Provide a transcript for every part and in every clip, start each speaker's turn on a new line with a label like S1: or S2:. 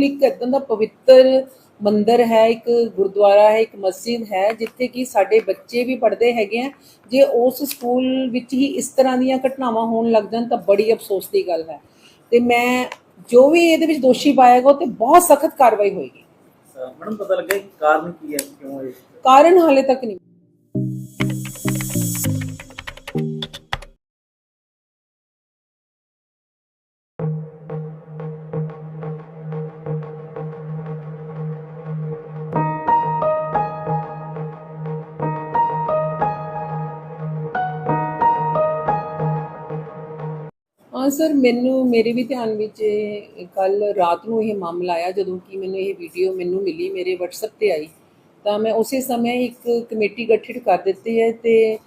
S1: School ਇੱਕ ਇਦਾਂ ਦਾ ਪਵਿੱਤਰ ਮੰਦਿਰ ਹੈ ਇੱਕ ਗੁਰਦੁਆਰਾ ਹੈ ਇੱਕ ਮਸਜਿਦ ਹੈ ਜਿੱਥੇ ਕਿ ਸਾਡੇ ਬੱਚੇ ਵੀ ਪੜ੍ਹਦੇ ਹੈਗੇ ਆ। ਜੇ ਉਸ ਸਕੂਲ ਵਿੱਚ ਹੀ ਇਸ ਤਰ੍ਹਾਂ ਦੀਆਂ ਘਟਨਾਵਾਂ ਹੋਣ ਲੱਗ ਜਾਣ ਤਾਂ ਬੜੀ ਅਫਸੋਸ ਦੀ ਗੱਲ ਹੈ। ਤੇ ਮੈਂ ਜੋ ਵੀ ਇਹਦੇ ਵਿੱਚ ਦੋਸ਼ੀ ਪਾਏਗਾ ਉਹ ਤੇ ਬਹੁਤ ਸਖਤ ਕਾਰਵਾਈ ਹੋਏਗੀ।
S2: ਮੈਡਮ ਪਤਾ ਲੱਗਾ ਕਿ ਕਾਰਨ ਕੀ ਹੈ ਕਿਉਂ ਇਹ?
S1: ਕਾਰਨ ਹਾਲੇ ਤੱਕ ਨਹੀਂ ਹਾਂ ਸਰ, ਮੈਨੂੰ, ਮੇਰੇ ਵੀ ਧਿਆਨ ਵਿੱਚ ਕੱਲ ਰਾਤ ਨੂੰ ਇਹ ਮਾਮਲਾ ਆਇਆ, ਜਦੋਂ ਕਿ ਮੈਨੂੰ ਇਹ ਵੀਡੀਓ ਮੈਨੂੰ ਮਿਲੀ, ਮੇਰੇ WhatsApp ਤੇ ਆਈ। ਤਾਂ ਮੈਂ ਉਸੇ ਸਮੇਂ ਇੱਕ ਕਮੇਟੀ ਗਠਿਤ ਕਰ ਦਿੱਤੀ ਹੈ ਤੇ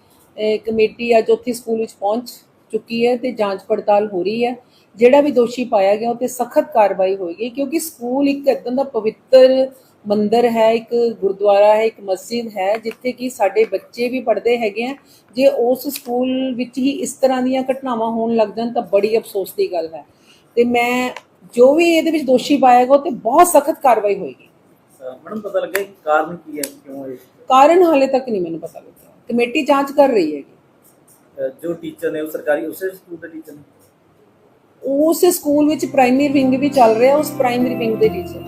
S1: ਕਮੇਟੀ ਅੱਜ ਉੱਥੇ ਸਕੂਲ ਵਿੱਚ ਪਹੁੰਚ ਚੁੱਕੀ ਹੈ ਤੇ ਜਾਂਚ ਪੜਤਾਲ ਹੋ ਰਹੀ ਹੈ। ਜਿਹੜਾ ਵੀ ਦੋਸ਼ੀ ਪਾਇਆ ਗਿਆ, ਉਹ ਤੇ ਸਖਤ ਕਾਰਵਾਈ ਹੋਏਗੀ, ਕਿਉਂਕਿ ਸਕੂਲ ਇੱਕ ਇਦਾਂ ਦਾ ਪਵਿੱਤਰ ਮੰਦਿਰ ਹੈ ਇੱਕ ਗੁਰਦੁਆਰਾ ਹੈ ਇੱਕ ਮਸਜਿਦ ਹੈ ਜਿੱਥੇ ਕਿ ਸਾਡੇ ਬੱਚੇ ਵੀ ਪੜ੍ਹਦੇ ਹੈਗੇ ਆ। ਜੇ ਉਸ ਸਕੂਲ ਵਿੱਚ ਹੀ ਇਸ ਤਰ੍ਹਾਂ ਦੀਆਂ ਘਟਨਾਵਾਂ ਹੋਣ ਲੱਗ ਜਾਣ ਤਾਂ ਬੜੀ ਅਫਸੋਸ ਦੀ ਗੱਲ ਹੈ। ਤੇ ਮੈਂ ਜੋ ਵੀ ਇਹਦੇ ਵਿੱਚ ਦੋਸ਼ੀ ਪਾਏਗਾ ਤੇ ਬਹੁਤ ਸਖਤ ਕਾਰਵਾਈ ਹੋਏਗੀ।
S2: ਮੈਡਮ ਪਤਾ ਲੱਗਾ ਕਾਰਨ ਕੀ ਹੈ ਕਿਉਂ ਇਹ?
S1: ਕਾਰਨ ਹਾਲੇ ਤੱਕ ਨਹੀਂ ਮੈਨੂੰ ਪਤਾ ਲੱਗਿਆ ਕਮੇਟੀ ਜਾਂਚ ਕਰ ਰਹੀ
S2: ਅਹ ਜੋ ਟੀਚਰ ਨੇ ਉਹ ਸਰਕਾਰੀ ਉਸੇ ਸਕੂਲ ਦੇ ਟੀਚਰ ਨੇ?
S1: ਉਸ ਸਕੂਲ ਵਿੱਚ ਪ੍ਰਾਇਮਰੀ ਵਿੰਗ ਵੀ ਚੱਲ ਰਿਹਾ ਉਸ ਪ੍ਰਾਇਮਰੀ ਵਿੰਗ ਦੇ ਟੀਚਰ